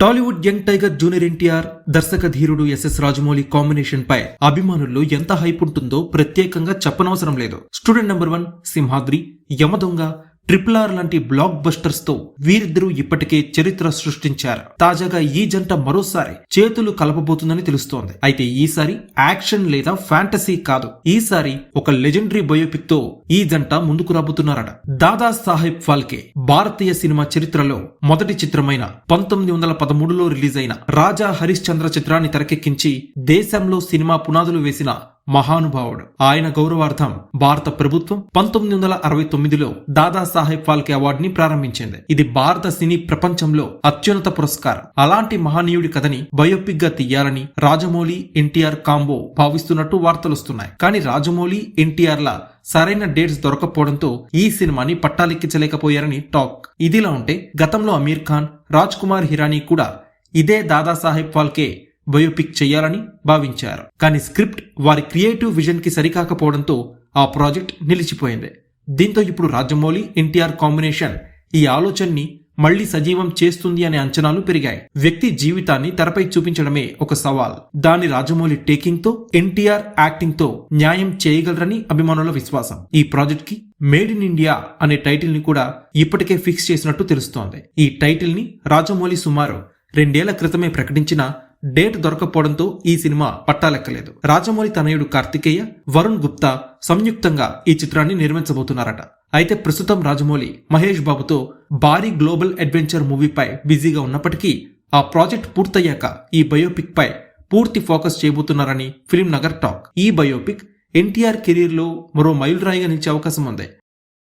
Tollywood young tiger junior NTR దర్శక ధీరుడు SS Rajamouli combination పై అభిమానుల్లో ఎంత హైప్ ఉంటుందో ప్రత్యేకంగా చెప్పనవసరం లేదు. Student number one Simhadri Yamadonga triple R లాంటి బ్లాక్ బస్టర్స్తో వీరిద్దరూ ఇప్పటికే చరిత్ర సృష్టించారు. తాజాగా ఈ జంట మరోసారి చేతులు కలపబోతుందని తెలుస్తోంది. అయితే ఈసారి యాక్షన్ లేదా ఫ్యాంటసీ కాదు. ఈసారి ఒక లెజెండరీ బయోపిక్తో ఈ జంట ముందుకు రాబోతున్నారట. దాదా సాహెబ్ ఫాల్కే భారతీయ సినిమా చరిత్రలో మొదటి చిత్రమైన పంతొమ్మిది వందల పదమూడులో రిలీజ్ అయిన రాజా హరిశ్చంద్ర చిత్రాన్ని తెరకెక్కించి దేశంలో సినిమా పునాదులు వేసిన మహానుభావుడు. ఆయన గౌరవార్థం భారత ప్రభుత్వం పంతొమ్మిది వందల అరవై తొమ్మిదిలో దాదాసాహెబ్ ఫాల్కే అవార్డుని ప్రారంభించింది. ఇది భారత సినీ ప్రపంచంలో అత్యున్నత పురస్కారం. అలాంటి మహనీయుడి కథని బయోపిక్గా తీయాలని రాజమౌళి ఎన్టీఆర్ కాంబో భావిస్తున్నట్టు వార్తలొస్తున్నాయి. కానీ రాజమౌళి ఎన్టీఆర్ల సరైన డేట్స్ దొరకపోవడంతో ఈ సినిమాని పట్టాలెక్కించలేకపోయారని టాక్. ఇదిలా ఉంటే గతంలో అమీర్ ఖాన్ రాజ్ కుమార్ హిరానీ కూడా ఇదే దాదాసాహెబ్ ఫాల్కే బయోపిక్ చేయాలని భావించారు. కానీ స్క్రిప్ట్ వారి క్రియేటివ్ విజన్కి సరికాకపోవడంతో ఆ ప్రాజెక్ట్ నిలిచిపోయింది. దీంతో ఇప్పుడు రాజమౌళి ఎన్టీఆర్ కాంబినేషన్ ఈ ఆలోచనని మళ్ళీ సజీవం చేస్తుంది అనే అంచనాలు పెరిగాయి. వ్యక్తి జీవితాన్ని తెరపై చూపించడమే ఒక సవాల్. దాని రాజమౌళి టేకింగ్తో ఎన్టీఆర్ యాక్టింగ్తో న్యాయం చేయగలరని అభిమానుల విశ్వాసం. ఈ ప్రాజెక్ట్కి మేడ్ ఇన్ ఇండియా అనే టైటిల్ని కూడా ఇప్పటికే ఫిక్స్ చేసినట్టు తెలుస్తోంది. ఈ టైటిల్ని రాజమౌళి సుమారు రెండేళ్ళ క్రితమే ప్రకటించిన డేట్ దొరకపోవడంతో ఈ సినిమా పట్టాలెక్కలేదు. రాజమౌళి తనయుడు కార్తికేయ వరుణ్ గుప్తా సంయుక్తంగా ఈ చిత్రాన్ని నిర్మించబోతున్నారట. అయితే ప్రస్తుతం రాజమౌళి మహేష్ బాబుతో భారీ గ్లోబల్ అడ్వెంచర్ మూవీపై బిజీగా ఉన్నప్పటికీ ఆ ప్రాజెక్ట్ పూర్తయ్యాక ఈ బయోపిక్ పై పూర్తి ఫోకస్ చేయబోతున్నారని ఫిల్మ్ నగర్ టాక్. ఈ బయోపిక్ ఎన్టీఆర్ కెరీర్లో మరో మైలురాయిగా నిలిచే అవకాశం ఉంది.